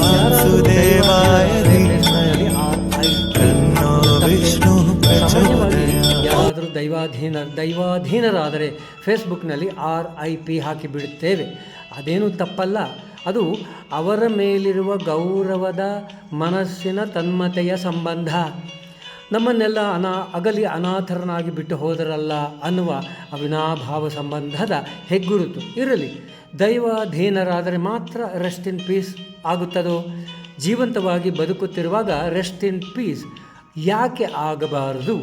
ವಾಸುದೇವಾಯ ವಿಷ್ಣು ದೈವಾಧೀನ, ದೈವಾಧೀನರಾದರೆ ಫೇಸ್ಬುಕ್ನಲ್ಲಿ R I P ಹಾಕಿ ಬಿಡುತ್ತೇವೆ ಅದೇನು ತಪ್ಪಲ್ಲ. ಅದು ಅವರ ಮೇಲಿರುವ ಗೌರವದ ಮನಸ್ಸಿನ ತನ್ಮತೆಯ ಸಂಬಂಧ. ನಮ್ಮನ್ನೆಲ್ಲ ಅನಾ, ಅಗಲಿ ಅನಾಥರನಾಗಿ ಬಿಟ್ಟು ಹೋದರಲ್ಲ ಅನ್ನುವ ಅವಿನಾಭಾವ ಸಂಬಂಧದ ಹೆಗ್ಗುರುತು. ಇರಲಿ. ದೈವಾಧೀನರಾದರೆ ಮಾತ್ರ ರೆಸ್ಟ್ ಇನ್ ಪೀಸ್ ಆಗುತ್ತದೋ? ಜೀವಂತವಾಗಿ ಬದುಕುತ್ತಿರುವಾಗ ರೆಸ್ಟ್ ಇನ್ ಪೀಸ್ ಯಾಕೆ ಆಗಬಾರದು?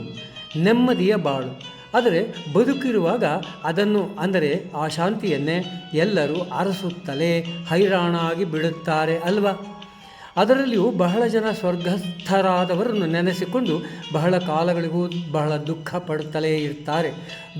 ನೆಮ್ಮದಿಯ ಬಾಳು. ಆದರೆ ಬದುಕಿರುವಾಗ ಅದನ್ನು ಅಂದರೆ ಆ ಶಾಂತಿಯನ್ನೇ ಎಲ್ಲರೂ ಅರಸುತ್ತಲೇ ಹೈರಾಣಾಗಿ ಬಿಡುತ್ತಾರೆ ಅಲ್ವಾ? ಅದರಲ್ಲಿಯೂ ಬಹಳ ಜನ ಸ್ವರ್ಗಸ್ಥರಾದವರನ್ನು ನೆನೆಸಿಕೊಂಡು ಬಹಳ ಕಾಲಗಳಿಗೂ ಬಹಳ ದುಃಖ ಪಡುತ್ತಲೇ ಇರ್ತಾರೆ.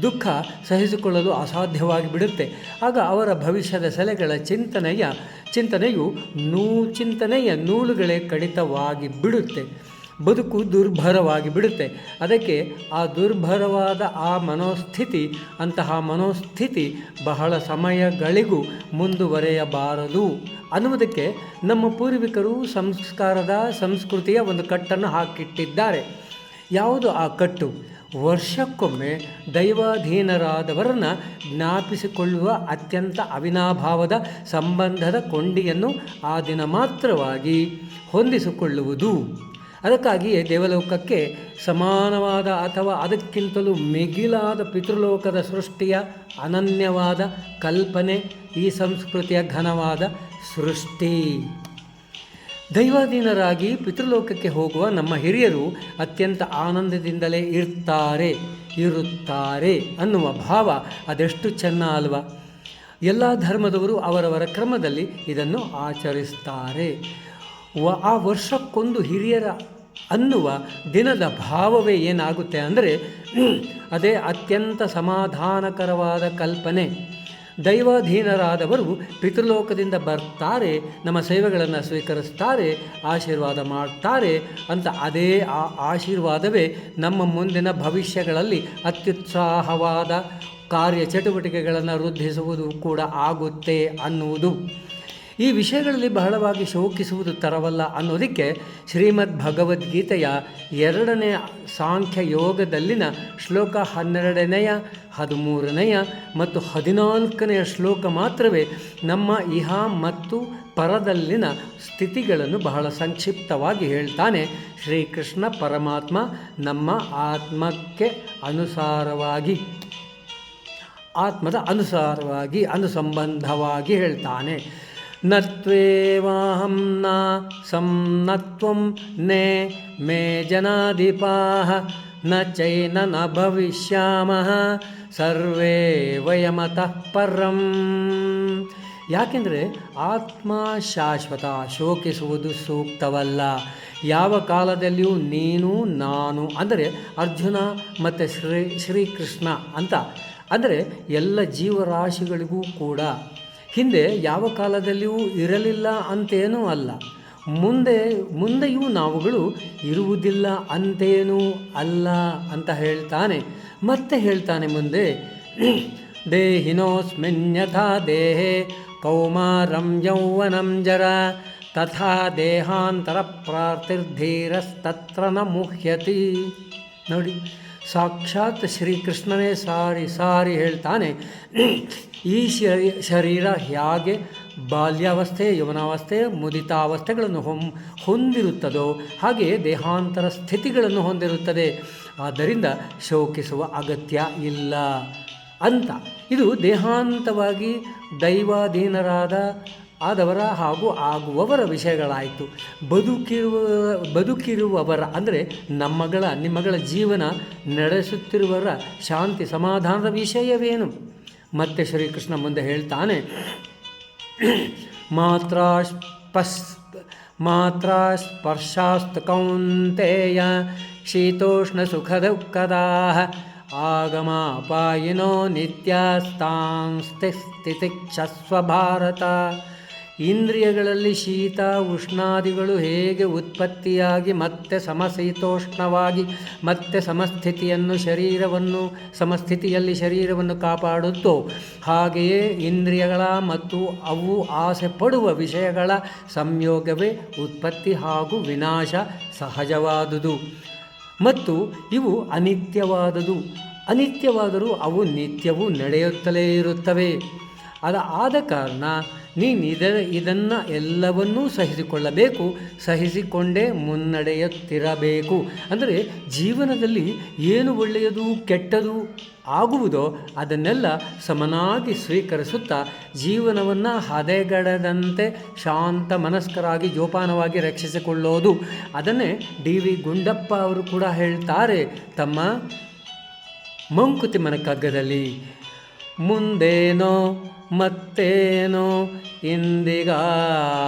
ದುಃಖ ಸಹಿಸಿಕೊಳ್ಳಲು ಅಸಾಧ್ಯವಾಗಿ ಬಿಡುತ್ತೆ. ಆಗ ಅವರ ಭವಿಷ್ಯದ ಸೆಲೆಗಳ ಚಿಂತನೆಯ ಚಿಂತನೆಯು ನೂ ಚಿಂತನೆಯ ನೂಲುಗಳೇ ಕಡಿತವಾಗಿ ಬಿಡುತ್ತೆ. ಬದುಕು ದುರ್ಭರವಾಗಿ ಬಿಡುತ್ತೆ. ಅದಕ್ಕೆ ಆ ದುರ್ಭರವಾದ ಆ ಮನೋಸ್ಥಿತಿ, ಅಂತಹ ಮನೋಸ್ಥಿತಿ ಬಹಳ ಸಮಯಗಳಿಗೂ ಮುಂದುವರೆಯಬಾರದು. ಅನ್ನುವುದಕ್ಕೆ ನಮ್ಮ ಪೂರ್ವಿಕರು ಸಂಸ್ಕಾರದ, ಸಂಸ್ಕೃತಿಯ ಒಂದು ಕಟ್ಟನ್ನು ಹಾಕಿಟ್ಟಿದ್ದಾರೆ. ಯಾವುದು ಆ ಕಟ್ಟು? ವರ್ಷಕ್ಕೊಮ್ಮೆ ದೈವಾಧೀನರಾದವರನ್ನು ಜ್ಞಾಪಿಸಿಕೊಳ್ಳುವ ಅತ್ಯಂತ ಅವಿನಾಭಾವದ ಸಂಬಂಧದ ಕೊಂಡಿಯನ್ನು ಆ ದಿನ ಮಾತ್ರವಾಗಿ ಹೊಂದಿಸಿಕೊಳ್ಳುವುದು. ಅದಕ್ಕಾಗಿಯೇ ದೇವಲೋಕಕ್ಕೆ ಸಮಾನವಾದ ಅಥವಾ ಅದಕ್ಕಿಂತಲೂ ಮಿಗಿಲಾದ ಪಿತೃಲೋಕದ ಸೃಷ್ಟಿಯ ಅನನ್ಯವಾದ ಕಲ್ಪನೆ, ಈ ಸಂಸ್ಕೃತಿಯ ಘನವಾದ ಸೃಷ್ಟಿ. ದೈವಾಧೀನರಾಗಿ ಪಿತೃಲೋಕಕ್ಕೆ ಹೋಗುವ ನಮ್ಮ ಹಿರಿಯರು ಅತ್ಯಂತ ಆನಂದದಿಂದಲೇ ಇರ್ತಾರೆ, ಇರುತ್ತಾರೆ ಅನ್ನುವ ಭಾವ ಅದೆಷ್ಟು ಚೆನ್ನ ಅಲ್ವಾ ಎಲ್ಲ ಧರ್ಮದವರು ಅವರವರ ಕ್ರಮದಲ್ಲಿ ಇದನ್ನು ಆಚರಿಸ್ತಾರೆ. ವ ಆ ವರ್ಷಕ್ಕೊಂದು ಹಿರಿಯರ ಅನ್ನುವ ದಿನದ ಭಾವವೇ ಏನಾಗುತ್ತೆ ಅಂದರೆ, ಅದೇ ಅತ್ಯಂತ ಸಮಾಧಾನಕರವಾದ ಕಲ್ಪನೆ. ದೈವಾಧೀನರಾದವರು ಪಿತೃಲೋಕದಿಂದ ಬರ್ತಾರೆ, ನಮ್ಮ ಸೇವೆಗಳನ್ನು ಸ್ವೀಕರಿಸ್ತಾರೆ, ಆಶೀರ್ವಾದ ಮಾಡ್ತಾರೆ ಅಂತ ಅದೇ ಆ ಆಶೀರ್ವಾದವೇ ನಮ್ಮ ಮುಂದಿನ ಭವಿಷ್ಯಗಳಲ್ಲಿ ಅತ್ಯುತ್ಸಾಹವಾದ ಕಾರ್ಯಚಟುವಟಿಕೆಗಳನ್ನು ವೃದ್ಧಿಸುವುದು ಕೂಡ ಆಗುತ್ತೆ ಅನ್ನುವುದು. ಈ ವಿಷಯಗಳಲ್ಲಿ ಬಹಳವಾಗಿ ಶೋಕಿಸುವುದು ತರವಲ್ಲ ಅನ್ನೋದಕ್ಕೆ ಶ್ರೀಮದ್ ಭಗವದ್ಗೀತೆಯ ಎರಡನೇ ಸಾಂಖ್ಯ ಯೋಗದಲ್ಲಿನ ಶ್ಲೋಕ ಹನ್ನೆರಡನೆಯ, ಹದಿಮೂರನೆಯ ಮತ್ತು ಹದಿನಾಲ್ಕನೆಯ ಶ್ಲೋಕ ಮಾತ್ರವೇ ನಮ್ಮ ಇಹ ಮತ್ತು ಪರದಲ್ಲಿನ ಸ್ಥಿತಿಗಳನ್ನು ಬಹಳ ಸಂಕ್ಷಿಪ್ತವಾಗಿ ಹೇಳ್ತಾನೆ. ಶ್ರೀಕೃಷ್ಣ ಪರಮಾತ್ಮ ನಮ್ಮ ಆತ್ಮಕ್ಕೆ ಅನುಸಾರವಾಗಿ, ಆತ್ಮದ ಅನುಸಾರವಾಗಿ, ಅನುಸಂಬಂಧವಾಗಿ ಹೇಳ್ತಾನೆ. ನತ್ವೇವಾಹಂ ನ ಸಂನತ್ವಂ ನೇ ಮೇ ನ ಚೈನ ನ ಭವಿಷ್ಯಾಮಃ ಸರ್ವೇ ವಯಮತಃ ಪರಂ. ಯಾಕೆಂದರೆ ಆತ್ಮ ಶಾಶ್ವತ ಶೋಕಿಸುವುದು ಸೂಕ್ತವಲ್ಲ. ಯಾವ ಕಾಲದಲ್ಲಿಯೂ ನೀನು, ನಾನು, ಅಂದರೆ ಅರ್ಜುನ ಮತ್ತು ಶ್ರೀ, ಶ್ರೀಕೃಷ್ಣ ಅಂತ. ಅಂದರೆ ಎಲ್ಲ ಜೀವರಾಶಿಗಳಿಗೂ ಕೂಡ ಹಿಂದೆ ಯಾವ ಕಾಲದಲ್ಲಿಯೂ ಇರಲಿಲ್ಲ ಅಂತೇನೂ ಅಲ್ಲ. ಮುಂದೆ, ಮುಂದೆಯೂ ನಾವುಗಳು ಇರುವುದಿಲ್ಲ ಅಂತೇನೂ ಅಲ್ಲ ಅಂತ ಹೇಳ್ತಾನೆ. ಮತ್ತೆ ಹೇಳ್ತಾನೆ ಮುಂದೆ ದೇಹಿನೋಸ್ಮಿನ್ಯಥಾ ದೇಹೇ ಕೌಮಾರಂ ಯೌವನಂ ಜರ ತಥಾ ದೇಹಾಂತರ ಪ್ರಾರ್ಥಿರ್ಧೀರಸ್ತತ್ರ ನ ಮುಹ್ಯತಿ. ನೋಡಿ ಸಾಕ್ಷಾತ್ ಶ್ರೀಕೃಷ್ಣನೇ ಸಾರಿ ಸಾರಿ ಹೇಳ್ತಾನೆ. ಈ ಶರೀ, ಶರೀರ ಹೇಗೆ ಬಾಲ್ಯಾವಸ್ಥೆ, ಯೌವನಾವಸ್ಥೆ, ಮುದಿತಾವಸ್ಥೆಗಳನ್ನು ಹೊಂ, ಹೊಂದಿರುತ್ತದೋ ಹಾಗೆ ದೇಹಾಂತರ ಸ್ಥಿತಿಗಳನ್ನು ಹೊಂದಿರುತ್ತದೆ. ಆದ್ದರಿಂದ ಶೋಕಿಸುವ ಅಗತ್ಯ ಇಲ್ಲ ಅಂತ. ಇದು ದೇಹಾಂತವಾಗಿ ದೈವಾಧೀನರಾದ ಆದವರ ಹಾಗೂ ಆಗುವವರ ವಿಷಯಗಳಾಯಿತು. ಬದುಕಿರುವ, ಬದುಕಿರುವವರ ಅಂದರೆ ನಮ್ಮಗಳ ನಿಮ್ಮಗಳ ಜೀವನ ನಡೆಸುತ್ತಿರುವವರ ಶಾಂತಿ ಸಮಾಧಾನದ ವಿಷಯವೇನು? ಮತ್ತೆ ಶ್ರೀಕೃಷ್ಣ ಮುಂದೆ ಹೇಳ್ತಾನೆ ಮಾತ್ರ ಸ್ಪಸ್ ಮಾತ್ರ ಸ್ಪರ್ಶಾಸ್ತು ಕೌಂತೆಯ ಶೀತೋಷ್ಣ ಸುಖ ದುಃಖದಾ ಆಗಮಾಪಾಯಿನೋ ನಿತ್ಯಸ್ತಾಂಸ್ತಿ ಸ್ಥಿತಿಕ್ಷಸ್ವ ಭಾರತ. ಇಂದ್ರಿಯಗಳಲ್ಲಿ ಶೀತ, ಉಷ್ಣಾದಿಗಳು ಹೇಗೆ ಉತ್ಪತ್ತಿಯಾಗಿ, ಮತ್ತೆ ಸಮಶೀತೋಷ್ಣವಾಗಿ, ಮತ್ತೆ ಸಮಸ್ಥಿತಿಯನ್ನು ಶರೀರವನ್ನು, ಸಮಸ್ಥಿತಿಯಲ್ಲಿ ಶರೀರವನ್ನು ಕಾಪಾಡುತ್ತೋ, ಹಾಗೆಯೇ ಇಂದ್ರಿಯಗಳ ಮತ್ತು ಅವು ಆಸೆ ಪಡುವ ವಿಷಯಗಳ ಸಂಯೋಗವೇ ಉತ್ಪತ್ತಿ ಹಾಗೂ ವಿನಾಶ ಸಹಜವಾದುದು. ಮತ್ತು ಇವು ಅನಿತ್ಯವಾದುದು. ಅನಿತ್ಯವಾದರೂ ಅವು ನಿತ್ಯವೂ ನಡೆಯುತ್ತಲೇ ಇರುತ್ತವೆ. ಅದ ಆದ ಕಾರಣ ನೀನು ಇದ ಇದನ್ನು ಎಲ್ಲವನ್ನೂ ಸಹಿಸಿಕೊಳ್ಳಬೇಕು, ಸಹಿಸಿಕೊಂಡೇ ಮುನ್ನಡೆಯುತ್ತಿರಬೇಕು. ಅಂದರೆ ಜೀವನದಲ್ಲಿ ಏನು ಒಳ್ಳೆಯದು, ಕೆಟ್ಟದು ಆಗುವುದೋ ಅದನ್ನೆಲ್ಲ ಸಮನಾಗಿ ಸ್ವೀಕರಿಸುತ್ತಾ ಜೀವನವನ್ನು ಹದೆಗಡದಂತೆ ಶಾಂತ ಮನಸ್ಕರಾಗಿ ಜೋಪಾನವಾಗಿ ರಕ್ಷಿಸಿಕೊಳ್ಳೋದು. ಅದನ್ನೇ ಡಿ ವಿ ಗುಂಡಪ್ಪ ಅವರು ಕೂಡ ಹೇಳ್ತಾರೆ, ತಮ್ಮ ಮಂಕುತಿಮ್ಮನ ಕಗ್ಗದಲ್ಲಿ. ಮುಂದೇನೋ ಮತ್ತೇನೋ ಇಂದಿಗ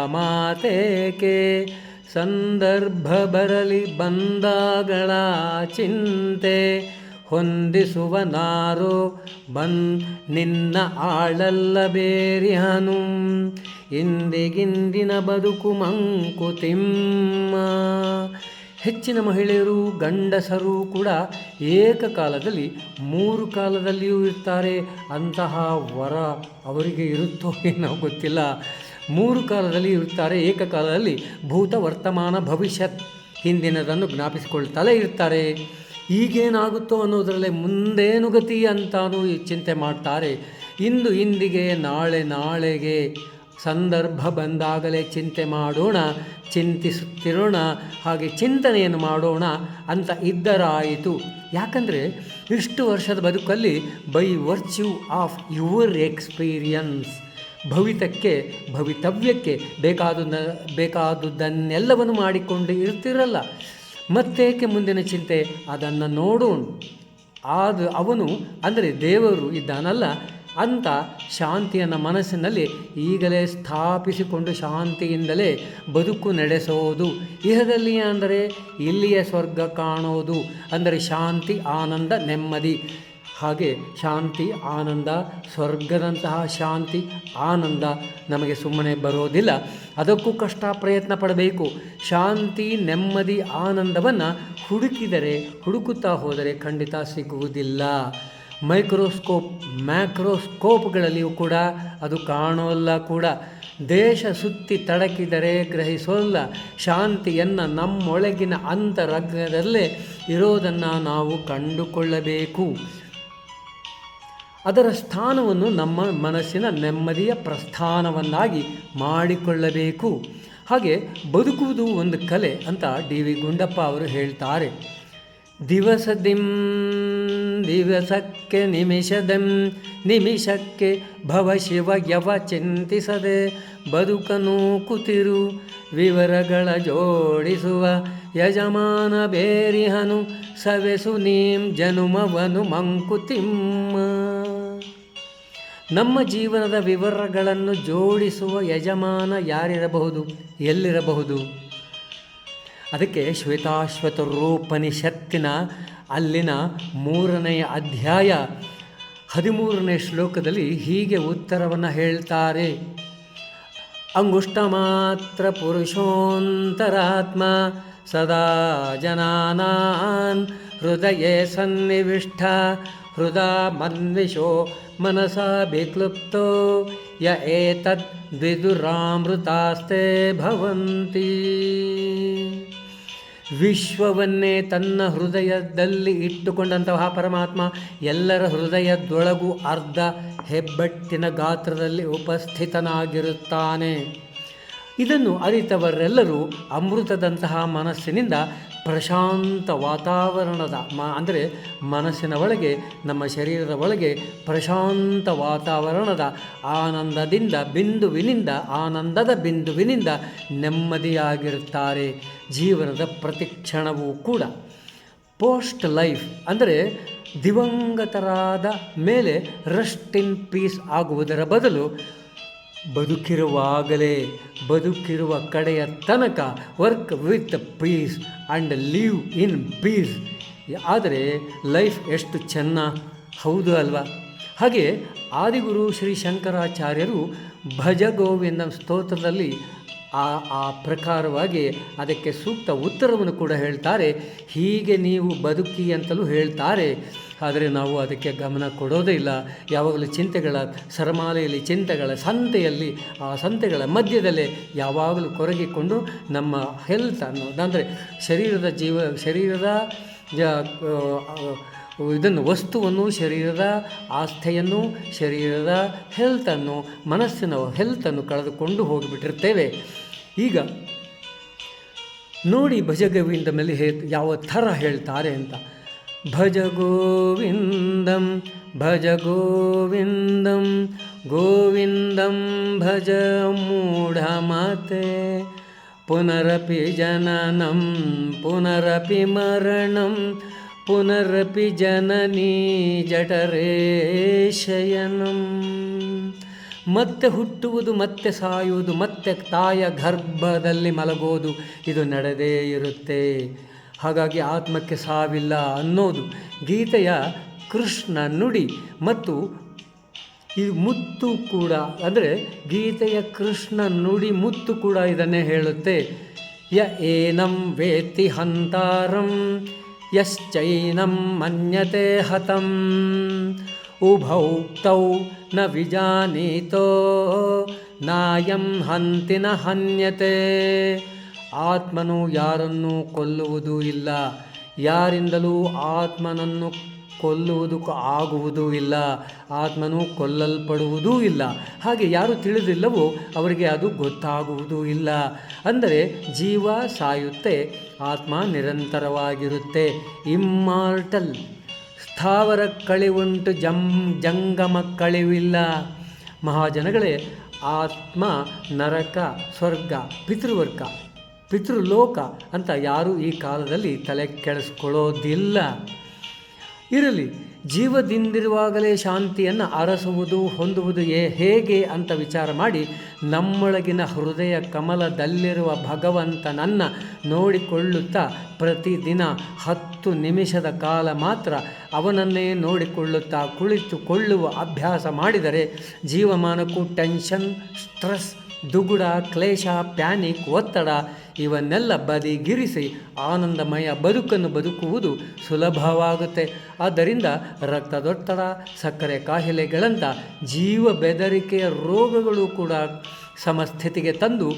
ಮಾತೇಕೆ? ಸಂದರ್ಭ ಬರಲಿ ಬಂದಾಗಳ ಚಿಂತೆ ಹೊಂದಿಸುವನಾರೋ ಬನ್ ನಿನ್ನ ಆಳಲ್ಲ ಬೇರಿಹನು ಇಂದಿಗಿಂದಿನ ಬದುಕು ಮಂಕುತಿಮ್ಮ. ಹೆಚ್ಚಿನ ಮಹಿಳೆಯರು ಗಂಡಸರು ಕೂಡ ಏಕಕಾಲದಲ್ಲಿ ಮೂರು ಕಾಲದಲ್ಲಿಯೂ ಇರ್ತಾರೆ. ಅಂತಹ ವರ ಅವರಿಗೆ ಇರುತ್ತೋ ಏನೋ ಗೊತ್ತಿಲ್ಲ. ಮೂರು ಕಾಲದಲ್ಲಿ ಇರುತ್ತಾರೆ ಏಕಕಾಲದಲ್ಲಿ ಭೂತ ವರ್ತಮಾನ ಭವಿಷ್ಯತ್ ಹಿಂದಿನದನ್ನು ಜ್ಞಾಪಿಸಿಕೊಳ್ತಲೇ ಇರ್ತಾರೆ. ಈಗೇನಾಗುತ್ತೋ ಅನ್ನೋದರಲ್ಲೇ ಮುಂದೇನು ಗತಿ ಅಂತಾನೂ ಚಿಂತೆ ಮಾಡ್ತಾರೆ. ಇಂದು ಇಂದಿಗೆ, ನಾಳೆ ನಾಳೆಗೆ ಸಂದರ್ಭ ಬಂದಾಗಲೇ ಚಿಂತೆ ಮಾಡೋಣ, ಚಿಂತಿಸುತ್ತಿರೋಣ, ಹಾಗೆ ಚಿಂತನೆಯನ್ನು ಮಾಡೋಣ ಅಂತ ಇದ್ದರಾಯಿತು. ಯಾಕಂದರೆ ಇಷ್ಟು ವರ್ಷದ ಬದುಕಲ್ಲಿ by virtue of your experience, ಭವಿತಕ್ಕೆ, ಭವಿತವ್ಯಕ್ಕೆ ಬೇಕಾದ ಬೇಕಾದುದನ್ನೆಲ್ಲವನ್ನು ಮಾಡಿಕೊಂಡು ಇರ್ತಿರಲ್ಲ. ಮತ್ತೇಕೆ ಮುಂದಿನ ಚಿಂತೆ? ಅದನ್ನು ನೋಡೋಣ. ಆದ ಅವನು, ಅಂದರೆ ದೇವರು ಇದ್ದಾನಲ್ಲ ಅಂತ ಶಾಂತಿಯನ್ನು ಮನಸ್ಸಿನಲ್ಲಿ ಈಗಲೇ ಸ್ಥಾಪಿಸಿಕೊಂಡು ಶಾಂತಿಯಿಂದಲೇ ಬದುಕು ನಡೆಸೋದು. ಇಹದಲ್ಲಿ ಅಂದರೆ ಇಲ್ಲಿಯ ಸ್ವರ್ಗ ಕಾಣೋದು. ಅಂದರೆ ಶಾಂತಿ, ಆನಂದ, ನೆಮ್ಮದಿ. ಹಾಗೆ ಶಾಂತಿ, ಆನಂದ, ಸ್ವರ್ಗದಂತಹ ಶಾಂತಿ, ಆನಂದ ನಮಗೆ ಸುಮ್ಮನೆ ಬರೋದಿಲ್ಲ. ಅದಕ್ಕೂ ಕಷ್ಟ ಪ್ರಯತ್ನ ಪಡಬೇಕು. ಶಾಂತಿ, ನೆಮ್ಮದಿ, ಆನಂದವನ್ನು ಹುಡುಕಿದರೆ, ಹುಡುಕುತ್ತಾ ಹೋದರೆ ಖಂಡಿತ ಸಿಗುವುದಿಲ್ಲ. ಮೈಕ್ರೋಸ್ಕೋಪ್, ಮ್ಯಾಕ್ರೋಸ್ಕೋಪ್ಗಳಲ್ಲಿಯೂ ಕೂಡ ಅದು ಕಾಣೋಲ್ಲ ಕೂಡ. ದೇಶ ಸುತ್ತಿ ತಡಕಿದರೆ ಗ್ರಹಿಸೋಲ್ಲ. ಶಾಂತಿಯನ್ನು ನಮ್ಮೊಳಗಿನ ಅಂತರಂಗದಲ್ಲೇ ಇರೋದನ್ನು ನಾವು ಕಂಡುಕೊಳ್ಳಬೇಕು. ಅದರ ಸ್ಥಾನವನ್ನು ನಮ್ಮ ಮನಸ್ಸಿನ ನೆಮ್ಮದಿಯ ಪ್ರಸ್ಥಾನವನ್ನಾಗಿ ಮಾಡಿಕೊಳ್ಳಬೇಕು. ಹಾಗೆ ಬದುಕುವುದು ಒಂದು ಕಲೆ ಅಂತ ಡಿ ವಿ ಗುಂಡಪ್ಪ ಅವರು ಹೇಳ್ತಾರೆ. ದಿವಸದಿಂ ದಿವಸಕ್ಕೆ ನಿಮಿಷದಂ, ನಿಮಿಷಕ್ಕೆ ಭವ ಶಿವ ಯವ ಚಿಂತಿಸದೆ ಬದುಕನು ಕುತಿರು, ವಿವರಗಳ ಜೋಡಿಸುವ ಯಜಮಾನ ಬೇರಿಹನು, ಸವೆಸು ನೀಂ ಜನುಮವನು ಮಂಕುತಿಮ್ಮ. ನಮ್ಮ ಜೀವನದ ವಿವರಗಳನ್ನು ಜೋಡಿಸುವ ಯಜಮಾನ ಯಾರಿರಬಹುದು? ಎಲ್ಲಿರಬಹುದು? ಅದಕ್ಕೆ ಶ್ವೇತಾಶ್ವತರೋಪನಿಷತ್ತಿನ ಅಲ್ಲಿನ ಮೂರನೆಯ ಅಧ್ಯಾಯ ಹದಿಮೂರನೇ ಶ್ಲೋಕದಲ್ಲಿ ಹೀಗೆ ಉತ್ತರವನ್ನು ಹೇಳ್ತಾರೆ. ಅಂಗುಷ್ಟ ಮಾತ್ರ ಪುರುಷೋಂತರಾತ್ಮ ಸದಾ ಜನಾನಾನ್ ಹೃದಯ ಸನ್ನಿವಿಷ್ಟ ಹೃದ ಮನ್ವಿಷೋ ಮನಸ ವಿಕ್ಲುಪ್ತೋ ಯ ಏತದ್ ದ್ವಿದುರಾಮೃತಾಸ್ತೆ ಭವಂತಿ. ವಿಶ್ವವನ್ನೇ ತನ್ನ ಹೃದಯದಲ್ಲಿ ಇಟ್ಟುಕೊಂಡಂತಹ ಪರಮಾತ್ಮ ಎಲ್ಲರ ಹೃದಯದೊಳಗೂ ಅರ್ಧ ಹೆಬ್ಬಟ್ಟಿನ ಗಾತ್ರದಲ್ಲಿ ಉಪಸ್ಥಿತನಾಗಿರುತ್ತಾನೆ. ಇದನ್ನು ಅರಿತವರೆಲ್ಲರೂ ಅಮೃತದಂತಹ ಮನಸ್ಸಿನಿಂದ ಪ್ರಶಾಂತ ವಾತಾವರಣದ ಮ, ಅಂದರೆ ಮನಸ್ಸಿನ ಒಳಗೆ, ನಮ್ಮ ಶರೀರದ ಒಳಗೆ ಪ್ರಶಾಂತ ವಾತಾವರಣದ ಆನಂದದಿಂದ, ಬಿಂದುವಿನಿಂದ, ಆನಂದದ ಬಿಂದುವಿನಿಂದ ನೆಮ್ಮದಿಯಾಗಿರುತ್ತಾರೆ. ಜೀವನದ ಪ್ರತಿ ಕ್ಷಣವೂ ಕೂಡ. ಪೋಸ್ಟ್ ಲೈಫ್ ಅಂದರೆ ದಿವಂಗತರಾದ ಮೇಲೆ ರೆಸ್ಟ್ ಇನ್ ಪೀಸ್ ಆಗುವುದರ ಬದಲು ಬದುಕಿರುವಾಗಲೇ, ಬದುಕಿರುವ ಕಡೆಯ ತನಕ work with peace and leave in peace ಆದರೆ ಲೈಫ್ ಎಷ್ಟು ಚೆನ್ನ, ಹೌದು ಅಲ್ವಾ? ಹಾಗೆ ಆದಿಗುರು ಶ್ರೀ ಶಂಕರಾಚಾರ್ಯರು ಭಜ ಗೋವಿಂದ ಸ್ತೋತ್ರದಲ್ಲಿ ಆ ಆ ಪ್ರಕಾರವಾಗಿ ಅದಕ್ಕೆ ಸೂಕ್ತ ಉತ್ತರವನ್ನು ಕೂಡ ಹೇಳ್ತಾರೆ. ಹೀಗೆ ನೀವು ಬದುಕಿ ಅಂತಲೂ ಹೇಳ್ತಾರೆ. ಆದರೆ ನಾವು ಅದಕ್ಕೆ ಗಮನ ಕೊಡೋದೇ ಇಲ್ಲ. ಯಾವಾಗಲೂ ಚಿಂತೆಗಳ ಸರಮಾಲೆಯಲ್ಲಿ ಚಿಂತೆಗಳ ಸಂತೆಯಲ್ಲಿ, ಆ ಸಂತೆಗಳ ಮಧ್ಯದಲ್ಲೇ ಯಾವಾಗಲೂ ಕೊರಗಿಕೊಂಡು ನಮ್ಮ ಹೆಲ್ತ್ ಅನ್ನೋದು ಅಂದರೆ ಶರೀರದ ಜೀವ, ಶರೀರದ ಇದನ್ನು, ವಸ್ತುವನ್ನು, ಶರೀರದ ಆಸ್ಥೆಯನ್ನು, ಶರೀರದ ಹೆಲ್ತನ್ನು ಮನಸ್ಸಿನ ಹೆಲ್ತನ್ನು ಕಳೆದುಕೊಂಡು ಹೋಗಿಬಿಟ್ಟಿರ್ತೇವೆ. ಈಗ ನೋಡಿ ಭಜಗವಿಯಿಂದ ಮೇಲೆ ಹೇ, ಯಾವ ಥರ ಹೇಳ್ತಾರೆ ಅಂತ. ಭಜ ಗೋವಿಂದಂ ಭಜ ಗೋವಿಂದಂ ಗೋವಿಂದಂ ಭಜ ಮೂಢಮತೆ. ಪುನರಪಿ ಜನನಂ, ಪುನರಪಿ ಮರಣಂ, ಪುನರಪಿ ಜನನೀ ಜಠರೇ ಶಯನಂ. ಮತ್ತೆ ಹುಟ್ಟುವುದು, ಮತ್ತೆ ಸಾಯುವುದು, ಮತ್ತೆ ತಾಯ ಗರ್ಭದಲ್ಲಿ ಮಲಗೋದು, ಇದು ನಡೆದೇ ಇರುತ್ತೆ. ಹಾಗಾಗಿ ಆತ್ಮಕ್ಕೆ ಸಾವಿಲ್ಲ ಅನ್ನೋದು ಗೀತೆಯ ಕೃಷ್ಣ ನುಡಿ. ಮತ್ತು ಈ ಮುತ್ತು ಕೂಡ, ಅಂದರೆ ಗೀತೆಯ ಕೃಷ್ಣ ನುಡಿ ಮುತ್ತು ಕೂಡ ಇದನ್ನೇ ಹೇಳುತ್ತೆ. ಯ ಏನಂ ವೇತಿ ಹಂತಾರಂ, ಯಶ್ಚೈನಂ ಮನ್ಯತೆ ಹತಂ, ಉಭೌಕ್ತೌ ನ ವಿಜಾನೀತೋ, ನಾಯಂ ಹಂತಿನ ಹನ್ಯತೆ. ಆತ್ಮನು ಯಾರನ್ನು ಕೊಲ್ಲುವುದೂ ಇಲ್ಲ. ಯಾರಿಂದಲೂ ಆತ್ಮನನ್ನು ಕೊಲ್ಲುವುದು ಆಗುವುದೂ ಇಲ್ಲ. ಆತ್ಮನು ಕೊಲ್ಲಲ್ಪಡುವುದೂ ಇಲ್ಲ. ಹಾಗೆ ಯಾರು ತಿಳಿದಿಲ್ಲವೋ ಅವರಿಗೆ ಅದು ಗೊತ್ತಾಗುವುದೂ ಇಲ್ಲ. ಅಂದರೆ ಜೀವ ಸಾಯುತ್ತೆ, ಆತ್ಮ ನಿರಂತರವಾಗಿರುತ್ತೆ. ಇಮ್ಮಾರ್ಟಲ್ ಸ್ಥಾವರ ಕಳಿವುಂಟು, ಜಂ ಜಂಗಮ ಕಳಿವಿಲ್ಲ. ಮಹಾಜನಗಳೇ, ಆತ್ಮ, ನರಕ, ಸ್ವರ್ಗ, ಪಿತೃವರ್ಗ ಪಿತೃಲೋಕ ಅಂತ ಯಾರೂ ಈ ಕಾಲದಲ್ಲಿ ತಲೆ ಕೆಡಿಸ್ಕೊಳ್ಳೋದಿಲ್ಲ. ಇರಲಿ, ಜೀವದಿಂದಿರುವಾಗಲೇ ಶಾಂತಿಯನ್ನು ಅರಸುವುದು, ಹೊಂದುವುದು ಏ ಹೇಗೆ ಅಂತ ವಿಚಾರ ಮಾಡಿ ನಮ್ಮೊಳಗಿನ ಹೃದಯ ಕಮಲದಲ್ಲಿರುವ ಭಗವಂತನನ್ನು ನೋಡಿಕೊಳ್ಳುತ್ತಾ ಪ್ರತಿದಿನ ಹತ್ತು ನಿಮಿಷದ ಕಾಲ ಮಾತ್ರ ಅವನನ್ನೇ ನೋಡಿಕೊಳ್ಳುತ್ತಾ ಕುಳಿತುಕೊಳ್ಳುವ ಅಭ್ಯಾಸ ಮಾಡಿದರೆ ಜೀವಮಾನಕ್ಕೂ ಟೆನ್ಷನ್, ಸ್ಟ್ರೆಸ್ ದುಗುಡ, ಕ್ಲೇಶ, ಪ್ಯಾನಿಕ್, ಒತ್ತಡ ಇವನ್ನೆಲ್ಲ ಬದಿಗಿರಿಸಿ ಆನಂದಮಯ ಬದುಕನ್ನು ಬದುಕುವುದು ಸುಲಭವಾಗುತ್ತೆ. ಆದ್ದರಿಂದ ರಕ್ತದೊತ್ತಡ, ಸಕ್ಕರೆ ಕಾಯಿಲೆಗಳಂಥ ಜೀವ ಬೆದರಿಕೆಯ ರೋಗಗಳು ಕೂಡ ಸಮಸ್ಥಿತಿಗೆ ತಂದು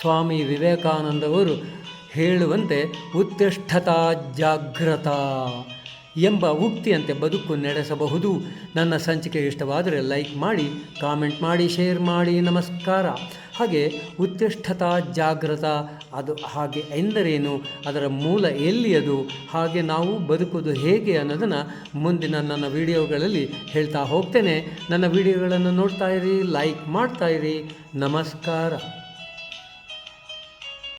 ಸ್ವಾಮಿ ವಿವೇಕಾನಂದವರು ಹೇಳುವಂತೆ ಉತ್ತಿಷ್ಠತಾ ಜಾಗ್ರತ. ಎಂಬ ಉಕ್ತಿಯಂತೆ ಬದುಕು ನಡೆಸಬಹುದು. ನನ್ನ ಸಂಚಿಕೆ ಇಷ್ಟವಾದರೆ ಲೈಕ್ ಮಾಡಿ, ಕಾಮೆಂಟ್ ಮಾಡಿ, ಶೇರ್ ಮಾಡಿ, ನಮಸ್ಕಾರ. ಹಾಗೆ ಉತ್ತಿಷ್ಠತಾ ಜಾಗೃತ ಅದು ಹಾಗೆ ಎಂದರೇನು? ಅದರ ಮೂಲ ಎಲ್ಲಿ ಅದು ಹಾಗೆ ನಾವು ಬದುಕುವುದು ಹೇಗೆ ಅನ್ನೋದನ್ನು ಮುಂದಿನ ನನ್ನ ವಿಡಿಯೋಗಳಲ್ಲಿ ಹೇಳ್ತಾ ಹೋಗ್ತೇನೆ. ನನ್ನ ವಿಡಿಯೋಗಳನ್ನು ನೋಡ್ತಾ ಇರಿ, ಲೈಕ್ ಮಾಡ್ತಾ ಇರಿ. ನಮಸ್ಕಾರ.